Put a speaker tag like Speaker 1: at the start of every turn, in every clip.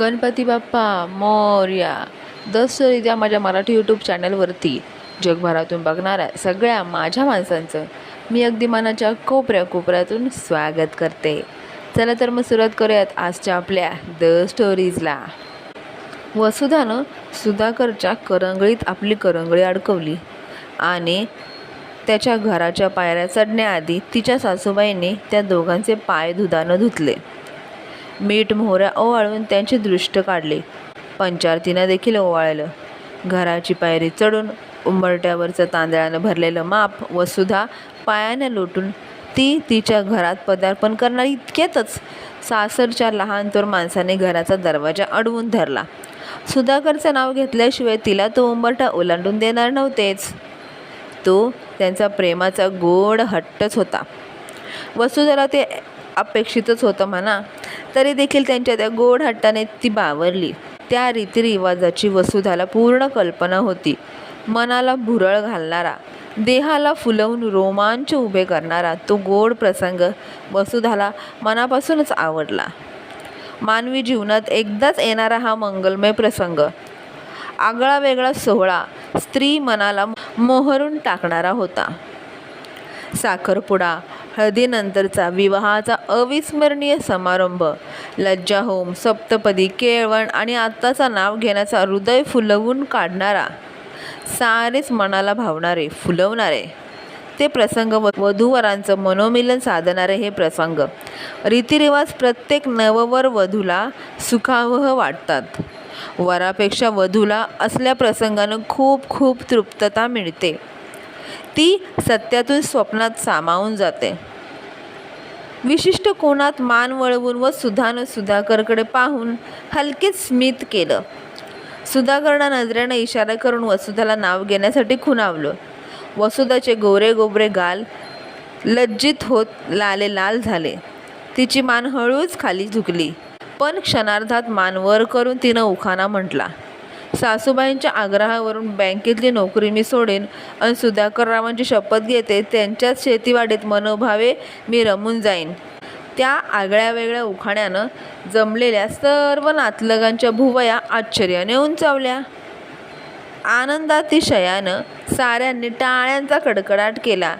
Speaker 1: गणपती बाप्पा मोरया दसरीच्या माझ्या मराठी यूट्यूब चॅनलवरती जगभरातून बघणाऱ्या सगळ्या माझ्या माणसांचं मी अगदी मनाच्या कोपऱ्या कोपऱ्यातून स्वागत करते. चला तर मग सुरुवात करूयात आजच्या आपल्या द स्टोरीजला वसुधानं सुधाकरच्या करंगळीत आपली करंगळी अडकवली आणि त्याच्या घराच्या पायऱ्या चढण्याआधी तिच्या सासूबाईने त्या दोघांचे पाय धुदानं धुतले. मीठ मोहऱ्या ओवाळून त्यांचे दृष्ट काढले. पंचारतीनं देखील ओवाळलं. घराची पायरी चढून उंबरट्यावरचं तांदळानं भरलेलं माप वसुधा पायानं लोटून ती तिच्या घरात पदार्पण करणार इतक्यातच सासरच्या लहान तोर माणसाने घराचा दरवाजा अडवून धरला. सुधाकरचं नाव घेतल्याशिवाय तिला तो उंबरटा ओलांडून देणार नव्हतेच. तो त्यांचा प्रेमाचा गोड हट्टच होता. वसुधरा ते अपेक्षितच होतं म्हणा. तरी देखील त्यांच्या त्या गोड हट्टाने ती बावरली. त्या रीतिरिवाजाची वसुधाला पूर्ण कल्पना होती. मनाला भुरळ घालणारा देहाला फुलवून रोमांच उभे करणारा तो गोड प्रसंग वसुधाला मनापासूनच आवडला. मानवी जीवनात एकदाच येणारा हा मंगलमय प्रसंग. आगळा वेगळा सोहळा स्त्री मनाला मोहरून टाकणारा होता. साखरपुडा हळदीनंतरचा विवाहाचा अविस्मरणीय समारंभ. लज्जा होम सप्तपदी केळवण आणि आत्ताचा नाव घेण्याचा हृदय फुलवून काढणारा. सारेच मनाला भावणारे फुलवणारे. ते प्रसंग व वधूवरांचं मनोमिलन साधणारे हे प्रसंग. रीतिरिवाज प्रत्येक नववर वधूला सुखावह वाटतात. वरापेक्षा वधूला असल्या प्रसंगानं खूप खूप तृप्तता मिळते. ती सत्यातून स्वप्नात सामावून जाते. विशिष्ट कोणात मान वळवून व सुधानं सुधाकरकडे पाहून हलकेच स्मित केलं. सुधाकरनं नजरेनं इशारा करून वसुधाला नाव घेण्यासाठी खुणावलं. वसुधाचे गोरे गोबरे गाल लज्जित होत लाले लाल झाले. तिची मान हळूच खाली झुकली. पण क्षणार्धात मान वर करून तिनं उखाणा म्हटला सासूबाईंच्या आग्रहावरून बँकेतली नोकरी मी सोडेन आणि सुधाकररावांची शपथ घेते त्यांच्याच शेतीवाडीत मनोभावे मी रमून जाईन. त्या आगळ्या वेगळ्या उखाण्यानं जमलेल्या सर्व नातलगांच्या भुवया आश्चर्याने उंचावल्या. आनंदातिशयानं साऱ्यांनी टाळ्यांचा कडकडाट केला.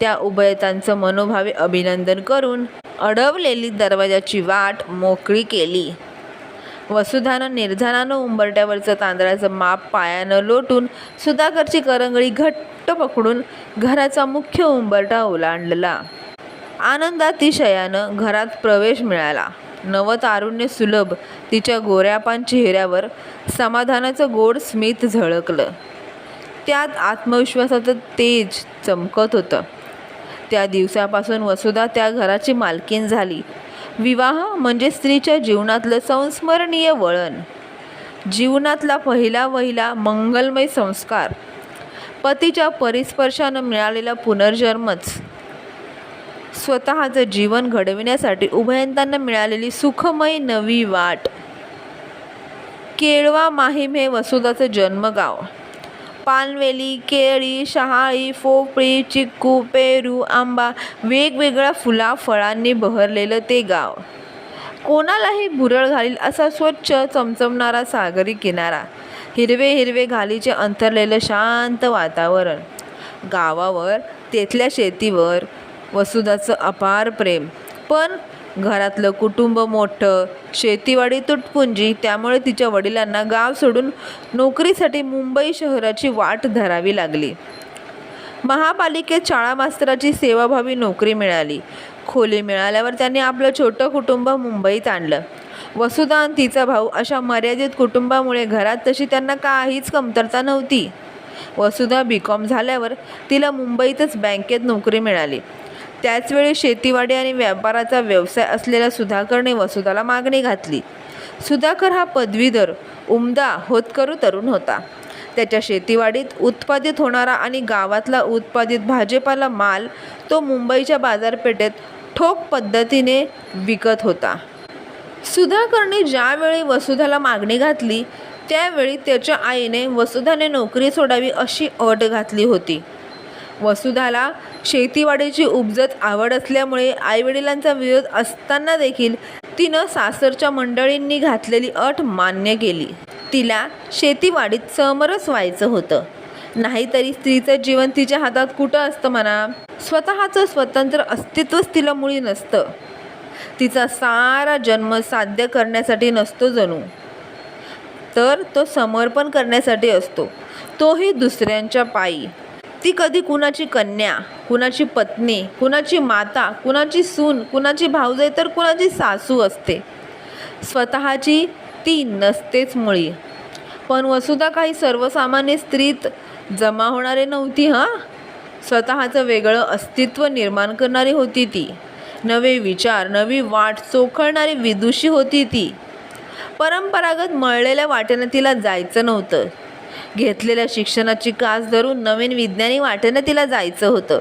Speaker 1: त्या उभयतांचं मनोभावे अभिनंदन करून अडवलेली दरवाजाची वाट मोकळी केली. वसुधानं निर्धानानं उंबरट्यावरचं तांदळाचं माप पायानं लोटून सुधाकरची करंगळी घट्ट पकडून घराचा मुख्य उंबरटा ओलांडला. आनंदातिशयानं घरात प्रवेश मिळाला. नवतारुण्य सुलभ तिच्या गोऱ्यापान चेहऱ्यावर समाधानाचं गोड स्मित झळकलं. त्यात आत्मविश्वासाचं तेज चमकत होतं. त्या दिवसापासून वसुधा त्या घराची मालकीन झाली. विवाह म्हणजे स्त्रीच्या जीवनातलं संस्मरणीय वळण. जीवनातला पहिला वहिला मंगलमय संस्कार. पतीच्या परिस्पर्शानं मिळालेला पुनर्जन्मच. स्वतःचं जीवन घडविण्यासाठी उभयंतांना मिळालेली सुखमय नवी वाट. केळवा माहीम हे वसुधाचं जन्मगाव. पानवेली केळी शहाळी पोपळी चिक्कू पेरू आंबा वेगवेगळ्या फुला फळांनी बहरलेलं ते गाव. कोणालाही भुरळ घालील असा स्वच्छ चमचमणारा सागरी किनारा. हिरवे हिरवे घालीचे अंतरलेलं शांत वातावरण. गावावर तेथल्या शेतीवर वसुधाचं अपार प्रेम. पण घरातलं कुटुंब मोठं शेतीवाडी तुटपुंजी त्यामुळे तिच्या वडिलांना गाव सोडून नोकरीसाठी मुंबई शहराची वाट धरावी लागली. महापालिकेत शाळा मास्तराची सेवाभावी नोकरी मिळाली. खोली मिळाल्यावर त्यांनी आपलं छोटं कुटुंब मुंबईत आणलं. वसुधा आणि तिचा भाऊ अशा मर्यादित कुटुंबामुळे घरात तशी त्यांना काहीच कमतरता नव्हती. वसुधा बी कॉम झाल्यावर तिला मुंबईतच बँकेत नोकरी मिळाली. त्याचवेळी शेतीवाडी आणि व्यापाराचा व्यवसाय असलेल्या सुधाकरने वसुधाला मागणी घातली. सुधाकर हा पदवीधर उमदा होतकरू तरुण होता. त्याच्या शेतीवाडीत उत्पादित होणारा आणि गावातला उत्पादित भाजीपाला माल तो मुंबईच्या बाजारपेठेत ठोक पद्धतीने विकत होता. सुधाकरने ज्यावेळी वसुधाला मागणी घातली त्यावेळी त्याच्या आईने वसुधाने नोकरी सोडावी अशी अट घातली होती. वसुधाला शेतीवाडीची उपजत आवड असल्यामुळे आईवडिलांचा विरोध असताना देखील तिनं सासरच्या मंडळींनी घातलेली अट मान्य केली. तिला शेतीवाडीत समरस व्हायचं होतं. नाहीतरी स्त्रीचं जीवन तिच्या हातात कुठं असतं म्हणा? स्वतःचं स्वतंत्र अस्तित्वच तिला मुळी नसतं. तिचा सारा जन्म साध्य करण्यासाठी नसतो जणू. तर तो समर्पण करण्यासाठी असतो. तोही दुसऱ्यांच्या पायी. ती कधी कुणाची कन्या कुणाची पत्नी कुणाची माता कुणाची सून कुणाची भाऊजाई तर कुणाची सासू असते. स्वतःची ती नसतेच मुळी. पण वसुधा काही सर्वसामान्य स्त्रीत जमा होणारे नव्हती हां? स्वतःचं वेगळं अस्तित्व निर्माण करणारी होती ती. नवे विचार नवी वाट चोखळणारी विदुषी होती ती. परंपरागत मळलेल्या वाटेनं तिला जायचं नव्हतं. घेतलेल्या शिक्षणाची कास धरून नवीन विज्ञानी वाटेनं तिला जायचं होतं.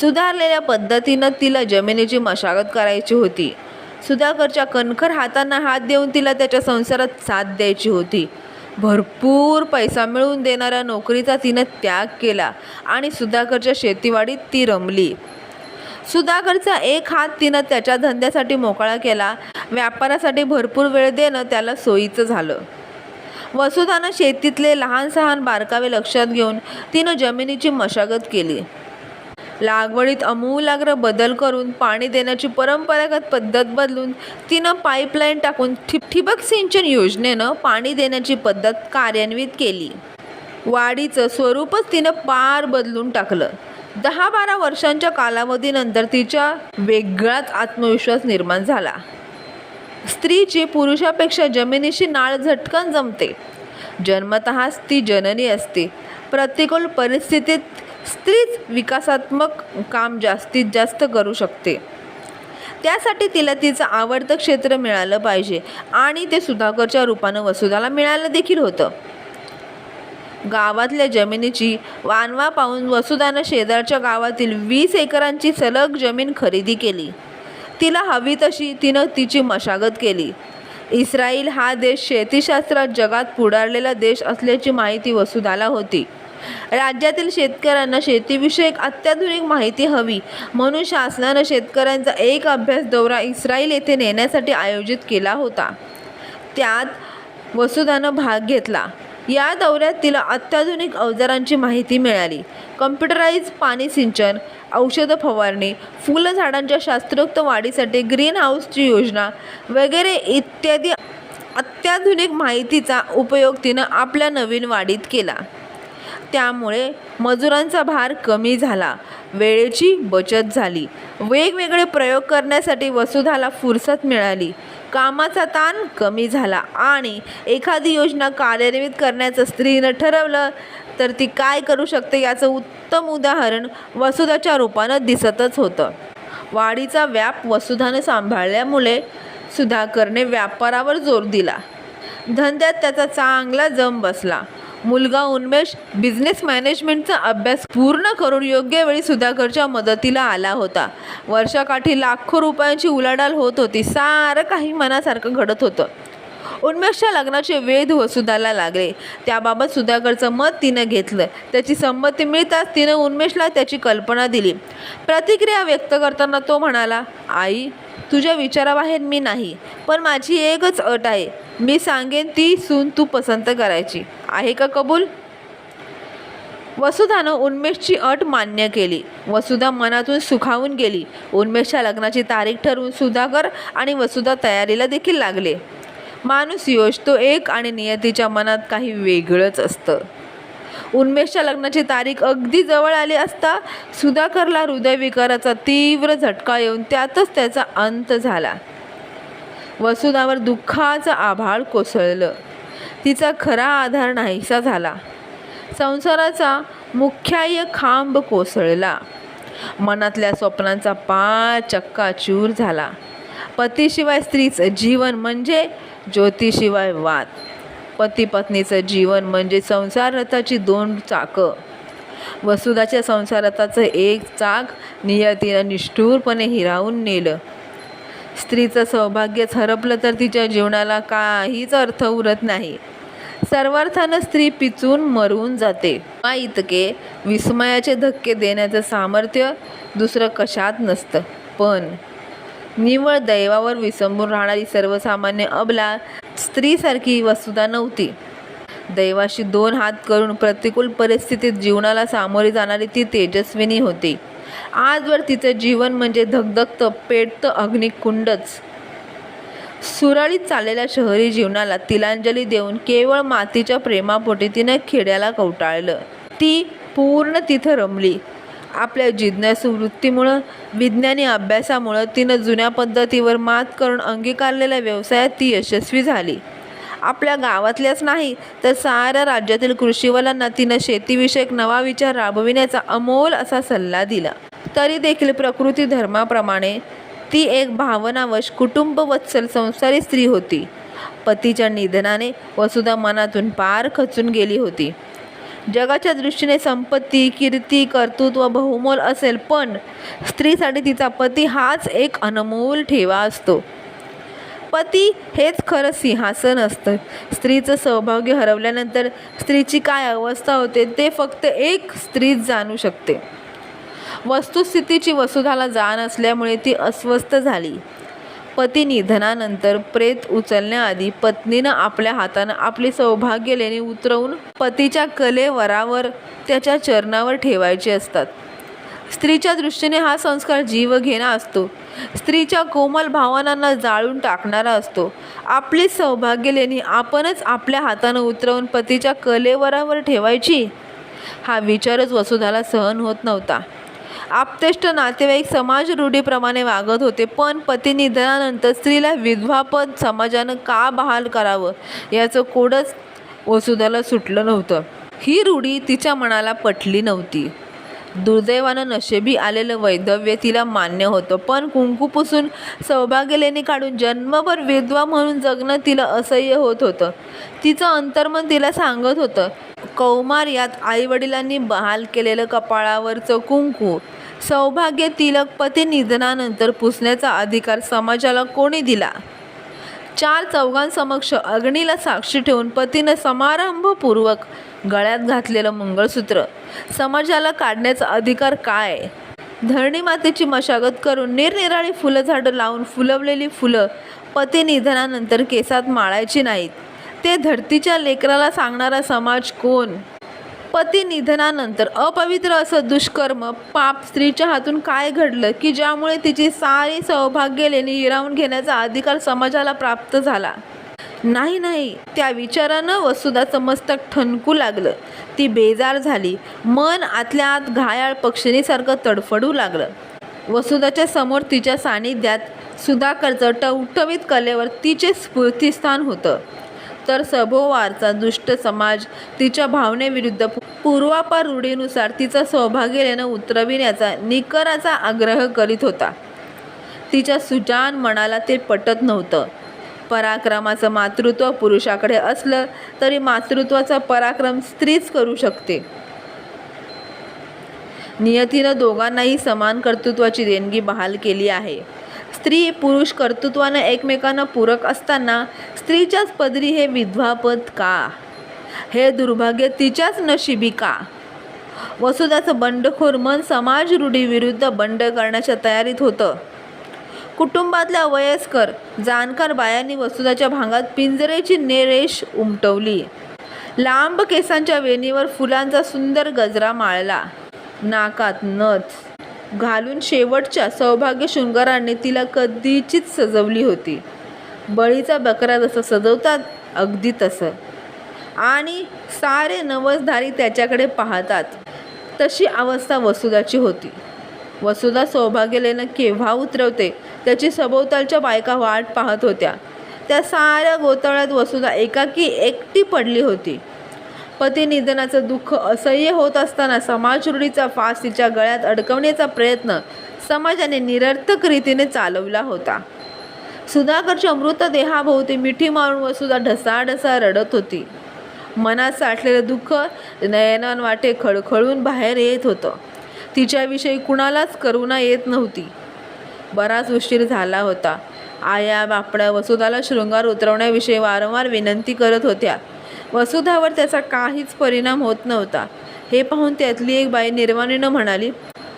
Speaker 1: सुधारलेल्या पद्धतीनं तिला जमिनीची मशागत करायची होती. सुधाकरच्या कणखर हातांना हात देऊन तिला त्याच्या संसारात साथ द्यायची होती. भरपूर पैसा मिळवून देणाऱ्या नोकरीचा तिनं त्याग केला आणि सुधाकरच्या शेतीवाडीत ती रमली. सुधाकरचा एक हात तिनं त्याच्या धंद्यासाठी मोकळा केला. व्यापारासाठी भरपूर वेळ देणं त्याला सोयीचं झालं. वसुधानं शेतीतले लहान सहान बारकावे लक्षात घेऊन तिनं जमिनीची मशागत केली. लागवडीत अमूलाग्र बदल करून पाणी देण्याची परंपरागत पद्धत बदलून तिनं पाईपलाईन टाकून ठि- ठिबक सिंचन योजनेनं पाणी देण्याची पद्धत कार्यान्वित केली. वाढीचं स्वरूपच तिनं पार बदलून टाकलं. दहा बारा वर्षांच्या कालावधीनंतर तिच्या वेगळाच आत्मविश्वास निर्माण झाला. स्त्रीची पुरुषापेक्षा जमिनीशी नाळ झटकन जमते. जन्मतःच ती जननी असते. प्रतिकूल परिस्थितीत स्त्रीच विकासात्मक काम जास्तीत जास्त करू शकते. त्यासाठी तिला तिचं आवडतं क्षेत्र मिळालं पाहिजे आणि ते सुधाकरच्या रूपानं वसुधाला मिळालं देखील होतं. गावातल्या जमिनीची वानवा पाहून वसुधानं शेजारच्या गावातील वीस एकरांची सलग जमीन खरेदी केली. तिला हवी तशी तिनं तिची मशागत केली. इस्रायल हा देश शेतीशास्त्रात जगात पुढारलेला देश असल्याची माहिती वसुधाला होती. राज्यातील शेतकऱ्यांना शेतीविषयक अत्याधुनिक माहिती हवी म्हणून शासनानं शेतकऱ्यांचा एक अभ्यास दौरा इस्रायल येथे नेण्यासाठी आयोजित केला होता. त्यात वसुधानं भाग घेतला. या दौऱ्यात तिला अत्याधुनिक अवजारांची माहिती मिळाली. कम्प्युटराईज पाणी सिंचन औषधं फवारणी फुलझाडांच्या शास्त्रोक्त वाढीसाठी ग्रीन हाऊसची योजना वगैरे इत्यादी अत्याधुनिक माहितीचा उपयोग तिनं आपल्या नवीन वाढीत केला. त्यामुळे मजुरांचा भार कमी झाला. वेळेची बचत झाली. वेगवेगळे प्रयोग करण्यासाठी वसुधाला फुरसत मिळाली. कामाचा ताण कमी झाला आणि एखादी योजना कार्यान्वित करण्याचं स्त्रीनं ठरवलं तर ती काय करू शकते याचं उत्तम उदाहरण वसुधाच्या रूपानं दिसतच होतं. वाढीचा व्याप वसुधानं सांभाळल्यामुळे सुधाकरने व्यापारावर जोर दिला. धंद्यात त्याचा चांगला जम बसला. मुलगा उन्मेष बिझनेस मॅनेजमेंटचा अभ्यास पूर्ण करून योग्य वेळी सुधाकरच्या मदतीला आला होता. वर्षाकाठी लाखो रुपयांची उलाढाल होत होती. सारं काही मनासारखं घडत होतं. उन्मेषच्या लग्नाचे वेध वसुधाला लागले. त्याबाबत सुधाकरचं मत तिनं घेतलं. त्याची संमती मिळताच तिनं उन्मेषला त्याची कल्पना दिली. प्रतिक्रिया व्यक्त करताना तो म्हणाला आई तुझ्या विचाराबाहेर मी नाही पण माझी एकच अट आहे. मी सांगेन ती सून तू पसंत करायची. आहे का कबूल? वसुधानं उन्मेषची अट मान्य केली. वसुधा मनातून सुखावून गेली. उन्मेषच्या लग्नाची तारीख ठरवून सुधाकर आणि वसुधा तयारीला देखील लागले. माणूस योजतो एक आणि नियतीच्या मनात काही वेगळंच असतं. उन्मेषच्या लग्नाची तारीख अगदी जवळ आली असता सुधाकरला हृदयविकाराचा तीव्र झटका येऊन त्यातच त्याचा अंत झाला. वसुधावर दुःखाचं आभाळ कोसळलं. तिचा खरा आधार नाहीसा झाला. संसाराचा मुख्याय खांब कोसळला. मनातल्या स्वप्नांचा पार चक्काचूर झाला. पतीशिवाय स्त्रीचं जीवन म्हणजे ज्योतीशिवाय वाद. पती पत्नीचं जीवन म्हणजे संसाररथाची दोन चाकं. वसुधाच्या संसारथाचं एक चाक नियतीनं निष्ठूरपणे हिरावून नेलं. स्त्रीचं सौभाग्यच हरपलं तर तिच्या जीवनाला काहीच अर्थ उरत नाही. सर्वार्थानं स्त्री पिचून मरून जाते. मा इतके विस्मयाचे धक्के देण्याचं सामर्थ्य दुसरं कशात नसतं. पण निव्वळ दैवावर विसंबून राहणारी सर्वसामान्य अबला स्त्रीसारखी वसुधा नव्हती. दैवाशी दोन हात करून प्रतिकूल परिस्थितीत जीवनाला सामोरी जाणारी ती तेजस्विनी होती. आजवर तिचं जीवन म्हणजे धगधगतं पेटतं अग्निकुंडच. सुरळीत चाललेल्या शहरी जीवनाला तिलांजली देऊन केवळ मातीच्या प्रेमापोटी तिनं खेड्याला कवटाळलं. ती पूर्ण तिथं रमली. आपल्या जिज्ञासू वृत्तीमुळं विज्ञानी अभ्यासामुळं तिनं जुन्या पद्धतीवर मात करून अंगीकारलेल्या व्यवसायात ती यशस्वी झाली. आपल्या गावातल्याच नाही तर साऱ्या राज्यातील कृषीवाल्यांना तिनं शेतीविषयक नवा विचार राबविण्याचा अमोल असा सल्ला दिला. तरी देखील प्रकृती धर्माप्रमाणे ती एक भावनावश कुटुंबवत्सल संसारी स्त्री होती. पतीच्या निधनाने वसुधा मनातून पार खचून गेली होती. जगाच्या दृष्टीने संपत्ती कीर्ती कर्तृत्व बहुमोल असेल पण स्त्रीसाठी तिचा पती हाच एक अनमोल ठेवा असतो. पती हेच खरं सिंहासन असतं. स्त्रीचं सौभाग्य हरवल्यानंतर स्त्रीची काय अवस्था होते ते फक्त एक स्त्रीच जाणू शकते. वस्तुस्थितीची वसुधाला जाण असल्यामुळे ती अस्वस्थ झाली. पती निधनानंतर प्रेत उचलण्याआधी पत्नीनं आपल्या हातानं आपली सौभाग्य लेणी उतरवून पतीच्या कलेवरावर त्याच्या चरणावर ठेवायचे असतात. स्त्रीच्या दृष्टीने हा संस्कार जीव घेणा असतो. स्त्रीच्या कोमल भावनांना जाळून टाकणारा असतो. आपली सौभाग्य लेणी आपणच आपल्या हातानं उतरवून पतीच्या कलेवरावर ठेवायची? हा विचारच वसुधाला सहन होत नव्हता. आपतेष्ट नातेवाईक समाज रूढीप्रमाणे वागत होते पण पती निधनानंतर स्त्रीला विधवापद समाजानं का बहाल करावं याचं कोडच वसुधाला सुटलं नव्हतं. ही रूढी तिच्या मनाला पटली नव्हती. दुर्दैवानं नशेबी आलेलं वैधव्य तिला मान्य होतं पण कुंकू पुसून सौभाग्य काढून जन्मभर विधवा म्हणून जगणं तिला असह्य होत होतं. तिचं अंतर्मन तिला सांगत होतं कौमार यात आईवडिलांनी बहाल केलेलं कपाळावरचं कुंकू. सौभाग्य तिलक पती निधनानंतर पुसण्याचा अधिकार समाजाला कोणी दिला? चार चौघांसमक्ष अग्नीला साक्षी ठेवून पतीनं समारंभपूर्वक गळ्यात घातलेलं मंगळसूत्र. समाजाला काढण्याचा अधिकार काय? धरणी मातेची मशागत करून निरनिराळी फुलं झाडं लावून फुलवलेली फुलं पती निधनानंतर केसात माळायची नाहीत. ते धरतीच्या लेकराला सांगणारा समाज कोण? पती निधनानंतर अपवित्र असं दुष्कर्म पाप स्त्रीच्या हातून काय घडलं की ज्यामुळे तिची सारी सौभाग्य लेणी हिरावून घेण्याचा अधिकार समाजाला प्राप्त झाला? नाही नाही. त्या विचारानं वसुधाचं मस्तक ठणकू लागलं. ती बेजार झाली. मन आतल्या आत घायाळ पक्षिणीसारखं तडफडू लागलं. वसुधाच्या समोर तिच्या सानिध्यात सुधाकरचं टवटवीत कलेवर तिचे स्फूर्तिस्थान होतं. तर सभोवारचा दुष्ट समाज तिच्या भावनेविरुद्ध पूर्वापार रूढीनुसार तिचा सौभाग्य उतरविण्याचा निकराचा आग्रह करीत होता. तिच्या सुजान मनाला ते पटत नव्हतं. पराक्रमाचं मातृत्व पुरुषाकडे असलं तरी मातृत्वाचा पराक्रम स्त्रीच करू शकते. नियतीनं दोघांनाही समान कर्तृत्वाची देणगी बहाल केली आहे. स्त्री पुरुष कर्तृत्वानं एकमेकांना पूरक असताना स्त्रीच्याच पदरी हे विधवापद का? हे दुर्भाग्य तिच्याच नशिबी का? वसुधाचं बंडखोर मन समाज रूढीविरुद्ध बंड करण्याच्या तयारीत होतं. कुटुंबातल्या वयस्कर जाणकार बायांनी वसुधाच्या भागात पिंजरेची नेरेश उमटवली. लांब केसांच्या वेणीवर फुलांचा सुंदर गजरा माळला. नाकात नथ. घालून शेवटच्या सौभाग्य शृंगाराने तिला कधीचीच सजवली होती. बळीचा बकरा जसं सजवतात अगदी तसं. आणि सारे नवसधारी त्याच्याकडे पाहतात तशी अवस्था वसुधाची होती. वसुधा सौभाग्यलेनं केव्हा उतरवते त्याची सभोवतालच्या बायका वाट पाहत होत्या. त्या साऱ्या गोताळ्यात वसुधा एकाकी एकटी पडली होती. पती निधनाचं दुःख असह्य होत असताना समाजरूढीचा फास तिच्या गळ्यात अडकवण्याचा प्रयत्न समाजाने निरर्थक रीतीने चालवला होता. सुधाकरच्या मृतदेहाभोवती मिठी मारून वसुधा ढसाढसा रडत होती. मनात साठलेलं दुःख नयनांवाटे खळखळून बाहेर येत होतं. तिच्याविषयी कुणालाच करुणा येत नव्हती. बराच उशीर झाला होता. आया बापड्या वसुधाला शृंगार उतरवण्याविषयी वारंवार विनंती करत होत्या. वसुधावर त्याचा काहीच परिणाम होत नव्हता. हे पाहून त्यातली एक बाई निर्वाणीनं म्हणाली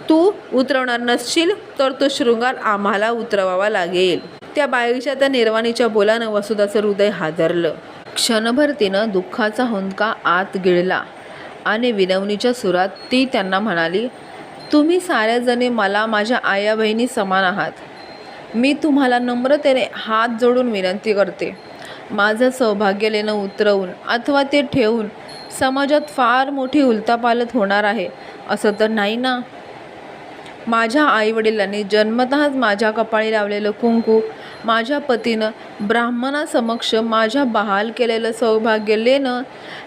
Speaker 1: तू उतरवणार नसशील तर तो शृंगार आम्हाला उतरवावा लागेल. त्या बाईच्या त्या निर्वाणीच्या बोलानं वसुधाचं हृदय हादरलं. क्षणभर तिनं दुःखाचा हुंदका आत गिळला आणि विनवणीच्या सुरात ती त्यांना म्हणाली तुम्ही साऱ्याजणी मला माझ्या आया बहिणी समान आहात. मी तुम्हाला नम्रतेने हात जोडून विनंती करते. माझं सौभाग्य लेणं उतरवून अथवा ते ठेवून समाजात फार मोठी उलतापालत होणार आहे असं तर नाही ना? माझ्या आईवडिलांनी जन्मतःच माझ्या कपाळी लावलेलं कुंकू माझ्या पतीनं ब्राह्मणासमक्ष माझ्या बहाल केलेलं सौभाग्य लेणं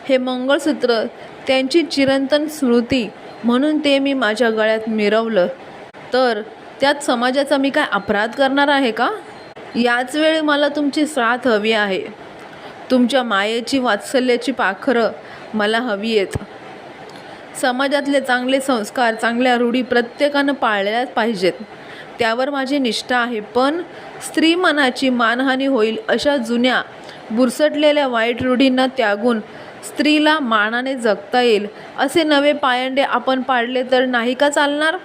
Speaker 1: हे मंगळसूत्र त्यांची चिरंतन स्मृती म्हणून ते मी माझ्या गळ्यात मिरवलं. तर त्यात समाजाचा मी काय अपराध करणार आहे का? याच वेळी मला तुमची साथ हवी आहे. तुमच्या मायेची वात्सल्याची पाखरं मला हवी आहेत. समाजातले चांगले संस्कार चांगल्या रूढी प्रत्येकानं पाळल्याच पाहिजेत. त्यावर माझी निष्ठा आहे पण स्त्री मनाची मानहानी होईल अशा जुन्या बुरसटलेल्या वाईट रूढींना त्यागून स्त्रीला मानाने जगता येईल. असे नवे पायंडे आपण पाडले तर नाही का चालणार?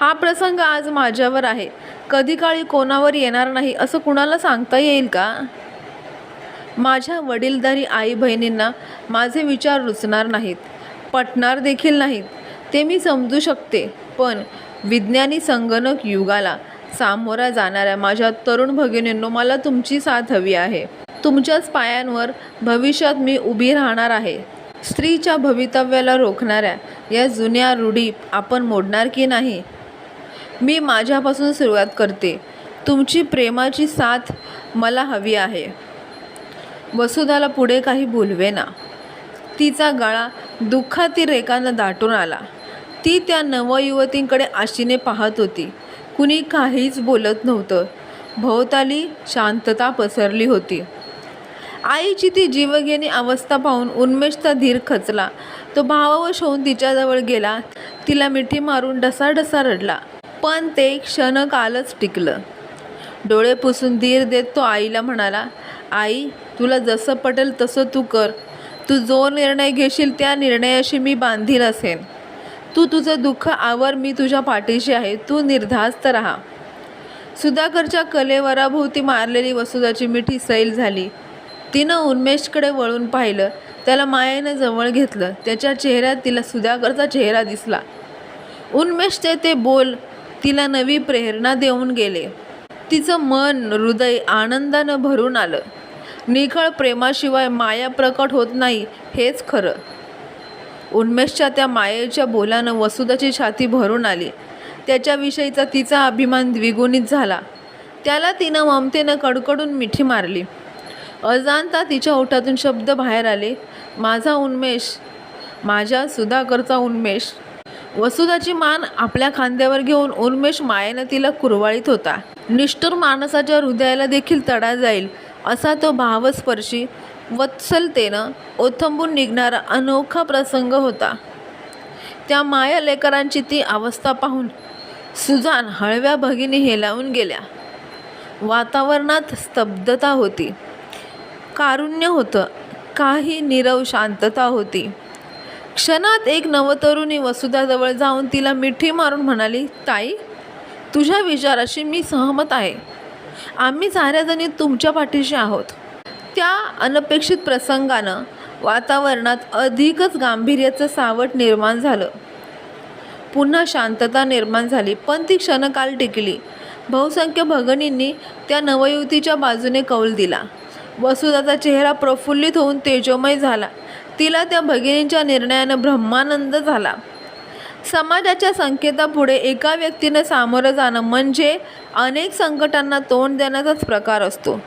Speaker 1: हा प्रसंग आज माझ्यावर आहे. कधी काळी कोणावर येणार नाही असं कुणाला सांगता येईल का? माझ्या वडीलधारी आई बहिणींना माझे विचार रुचणार नाहीत. पटणार देखील नाहीत. ते मी समजू शकते पण विज्ञानी संगणक युगाला सामोरा जाणाऱ्या माझ्या तरुण भगिनींनो मला तुमची साथ हवी आहे. तुमच्याच पायांवर भविष्यात मी उभी राहणार आहे. स्त्रीच्या भवितव्याला रोखणाऱ्या या जुन्या रूढी आपण मोडणार की नाही? मी माझ्यापासून सुरुवात करते. तुमची प्रेमाची साथ मला हवी आहे. वसुधाला पुढे काही बोलवेना. तिचा गळा दुःखाती रेखानं दाटून आला. ती त्या नवयुवतींकडे आशीने पाहत होती. कुणी काहीच बोलत नव्हतं. भोवताली शांतता पसरली होती. आईची ती जीवघेणी अवस्था पाहून उन्मेषचा धीर खचला. तो भावावश होऊन तिच्याजवळ गेला. तिला मिठी मारून डसाडसा रडला. पण ते क्षणकालच टिकलं. डोळे पुसून धीर देत तो आईला म्हणाला आई तुला जसं पटेल तसं तू कर. तू जो निर्णय घेशील त्या निर्णयाशी मी बांधील असेन. तू तुझं दुःख आवर मी तुझ्या पाठीशी आहे. तू निर्धास्त राहा. सुधाकरच्या कलेवराभोवती मारलेली वसुधाची मिठी सैल झाली. तिनं उन्मेषकडे वळून पाहिलं त्याला मायेनं जवळ घेतलं त्याच्या चेहऱ्यात तिला सुधाकरचा चेहरा दिसला. उन्मेषचे ते बोल तिला नवी प्रेरणा देऊन गेले. तिचं मन हृदय आनंदानं भरून आलं. निखळ प्रेमाशिवाय माया प्रकट होत नाही हेच खरं. उन्मेषच्या त्या मायेच्या बोलानं वसुधाची छाती भरून आली. त्याच्याविषयीचा तिचा अभिमान द्विगुणित झाला. त्याला तिनं ममतेनं कडकडून मिठी मारली. अजाणता तिच्या ओठातून शब्द बाहेर आले. माझा उन्मेष माझ्या सुधाकरचा उन्मेष. वसुधाची मान आपल्या खांद्यावर घेऊन उन्मेष मायेनं तिला कुरवाळीत होता. निष्ठुर माणसाच्या हृदयाला देखील तडा जाईल असा तो भावस्पर्शी वत्सलतेनं ओथंबून निघणारा अनोखा प्रसंग होता. त्या माया लेकरांची ती अवस्था पाहून सुजान हळव्या भगिनी हेलावून गेल्या. वातावरणात स्तब्धता होती. कारुण्य होतं. काही नीरव शांतता होती. क्षणात एक नवतरुणी वसुधाजवळ जाऊन तिला मिठी मारून म्हणाली ताई तुझ्या विचाराशी मी सहमत आहे. आम्ही साऱ्याजणी तुमच्या पाठीशी आहोत. त्या अनपेक्षित प्रसंगानं वातावरणात अधिकच गांभीर्याचं सावट निर्माण झालं. पुन्हा शांतता निर्माण झाली पण ती क्षणकाल टिकली. बहुसंख्य भगिनींनी त्या नवयुवतीच्या बाजूने कौल दिला. वसुदाचा चेहरा प्रफुल्लित होऊन तेजोमय झाला. तिला त्या भगिनींच्या निर्णयानं ब्रह्मानंद झाला. समाजाच्या संकेतापुढे एका व्यक्तीनं सामोरं जाणं म्हणजे अनेक संकटांना तोंड देण्याचाच प्रकार असतो.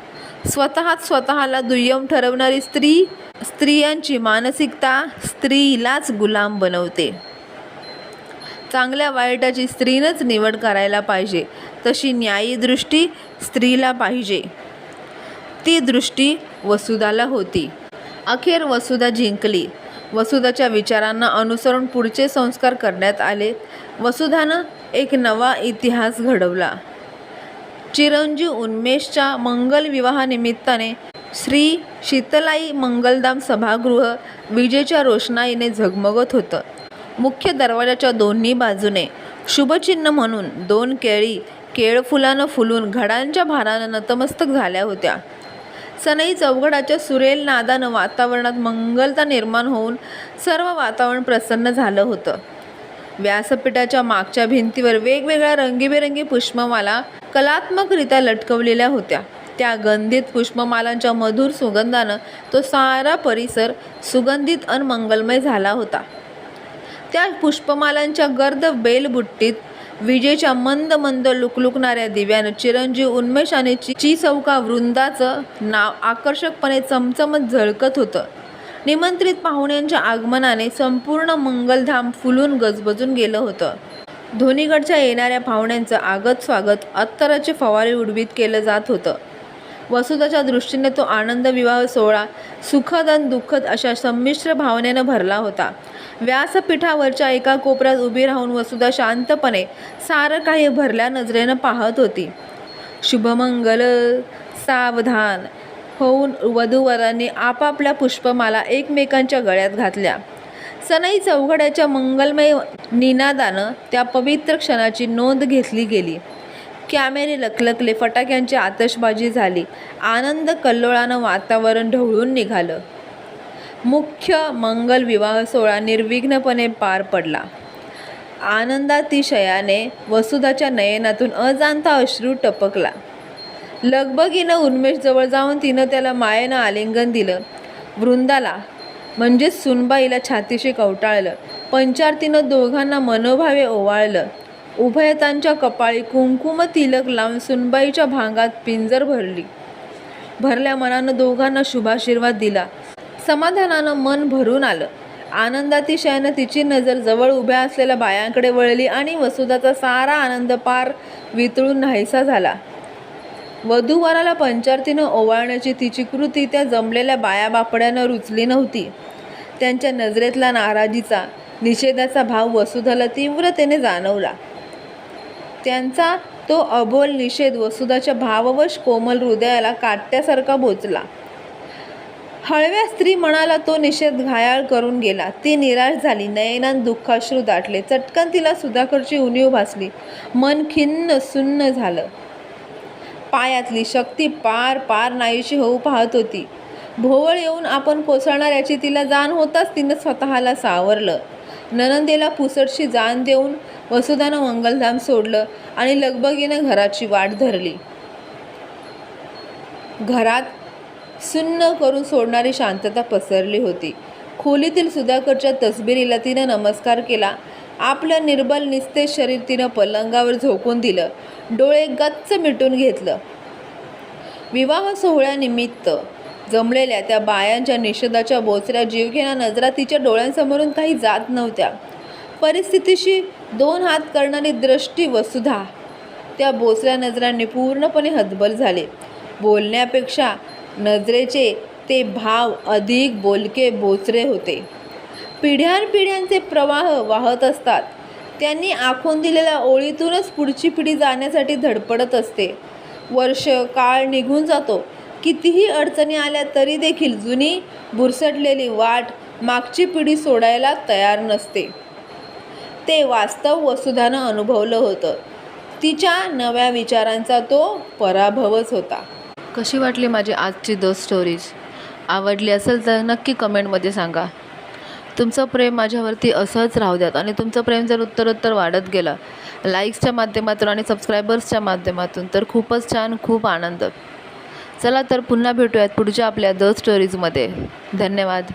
Speaker 1: स्वतःच स्वतःला दुय्यम ठरवणारी स्त्री स्त्रियांची मानसिकता स्त्रीलाच गुलाम बनवते. चांगल्या वाईटाची स्त्रीनंच निवड करायला पाहिजे. तशी न्यायी दृष्टी स्त्रीला पाहिजे. ती दृष्टी वसुधाला होती. अखेर वसुधा जिंकली. वसुधाच्या विचारांना अनुसरून पुढचे संस्कार करण्यात आले. वसुधानं एक नवा इतिहास घडवला. चिरंजीव उन्मेषच्या मंगल विवाहानिमित्ताने श्री शीतलाई मंगलधाम सभागृह विजेच्या रोषणाईने झगमगत होतं. मुख्य दरवाजाच्या दोन्ही बाजूने शुभचिन्ह म्हणून दोन केळी केळफुलानं फुलून घडांच्या भारानं नतमस्तक झाल्या होत्या. सनई चौघडाच्या सुरेल नादानं वातावरणात मंगलता निर्माण होऊन सर्व वातावरण प्रसन्न झालं होतं. व्यासपीठाच्या मागच्या भिंतीवर वेगवेगळ्या रंगीबेरंगी पुष्पमाला कलात्मकरित्या लटकवलेल्या होत्या. त्या गंधित पुष्पमालांच्या मधुर सुगंधानं तो सारा परिसर सुगंधित अन मंगलमय झाला होता. त्या पुष्पमालांच्या गर्द बेलबुट्टीत विजेच्या मंद मंद लुकलुकणाऱ्या दिव्यानं चिरंजीव उन्मेष आणि चि चौका वृंदाचं नाव आकर्षकपणे चमचमत झळकत होतं. निमंत्रित पाहुण्यांच्या आगमनाने संपूर्ण मंगलधाम फुलून गजबजून गेलं होतं. धोनीगडच्या येणाऱ्या पाहुण्यांचं आगत स्वागत अत्तराचे फवारे उडवीत केलं जात होतं. वसुधाच्या दृष्टीने तो आनंद विवाह सोहळा सुखद आणि दुःखद अशा संमिश्र भावनेनं भरला होता. व्यासपीठावरच्या एका कोपऱ्यात उभी राहून वसुधा शांतपणे सारं काही भरल्या नजरेनं पाहत होती. शुभमंगल सावधान होऊन वधूवरांनी आपापल्या पुष्पमाला एकमेकांच्या गळ्यात घातल्या. सनई चौघड्याच्या मंगलमय निनादानं त्या पवित्र क्षणाची नोंद घेतली गेली. कॅमेरे लकलकले फटाक्यांची आतषबाजी झाली. आनंद कल्लोळानं वातावरण ढवळून निघालं. मुख्य मंगल विवाह सोहळा निर्विघ्नपणे पार पडला. आनंदातिशयाने वसुधाच्या नयनातून अजाणता अश्रू टपकला. लगबगीनं उन्मेषजवळ जाऊन तिनं त्याला मायेनं आलिंगन दिलं. वृंदाला म्हणजेच सुनबाईला छातीशी कवटाळलं. पंचारतीनं दोघांना मनोभावे ओवाळलं. उभयतांच्या कपाळी कुंकुम तिलक लावून सुनबाईच्या भांगात पिंजर भरली. भरल्या मनानं दोघांना शुभाशीर्वाद दिला. समाधानानं मन भरून आलं. आनंदातिशयानं तिची नजर जवळ उभ्या असलेल्या बायांकडे वळली आणि वसुधाचा सारा आनंद पार वितळून नाहीसा झाला. वधूवराला पंचारतीनं ओवाळण्याची तिची कृती त्या जमलेल्या बाया बापड्यानं रुचली नव्हती. त्यांच्या नजरेतला नाराजीचा निषेधाचा भाव वसुधाला तीव्रतेने जाणवला. त्यांचा तो अबोल निषेध वसुधाच्या भाववश कोमल हृदयाला काट्यासारखा बोचला. हळव्या स्त्री मनाला तो निषेध घायाळ करून गेला. ती निराश झाली. नयनान दुःखाश्रू दाटले. चटकन तिला सुधाकरची उणीव भासली. मन खिन्न सुन्न झालं. पायातली शक्ती पार पार नाहीशी होऊ पाहत होती. भोवळ येऊन आपण कोसळणार याची तिला जाण होताच तिनं स्वतःला सावरलं. ननंदेला पुसटशी जाण देऊन वसुधानं मंगलधाम सोडलं आणि लगबगीनं घराची वाट धरली. घरात सुन्न करून सोडणारी शांतता पसरली होती. खोलीतील सुधाकरच्या तसबिरीला तिनं नमस्कार केला. आपलं निर्बल निस्तेज शरीर तिनं पलंगावर झोकून दिलं. डोळे गच्च मिटून घेतलं. विवाह सोहळ्यानिमित्त जमलेल्या त्या बायांच्या निषेधाच्या बोचऱ्या जीवघेण्या नजरा तिच्या डोळ्यांसमोरून काही जात नव्हत्या. परिस्थितीशी दोन हात करणारी दृष्टी वसुधा त्या बोचऱ्या नजरांनी पूर्णपणे हतबल झाले. बोलण्यापेक्षा नजरेचे ते भाव अधिक बोलके बोचरे होते. पिढ्यानपिढ्यांचे प्रवाह वाहत असतात. त्यांनी आखून दिलेल्या ओळीतूनच पुढची पिढी जाण्यासाठी धडपडत असते. वर्ष काळ निघून जातो. कितीही अडचणी आल्या तरी देखील जुनी बुरसटलेली वाट मागची पिढी सोडायला तयार नसते. ते वास्तव वसुधानं अनुभवलं होतं. तिच्या नव्या विचारांचा तो पराभवच होता. कशी वाटली माझी आजची द स्टोरीज आवडली असेल तर नक्की कमेंटमध्ये सांगा. तुमचं प्रेम माझ्यावरती असंच राहू द्यात आणि तुमचं प्रेम जर उत्तरोत्तर वाढत गेलं लाईक्सच्या माध्यमातून आणि सबस्क्रायबर्सच्या माध्यमातून तर खूपच छान खूप आनंद. चला तर पुन्हा भेटूयात पुढच्या आपल्या द स्टोरीजमध्ये धन्यवाद.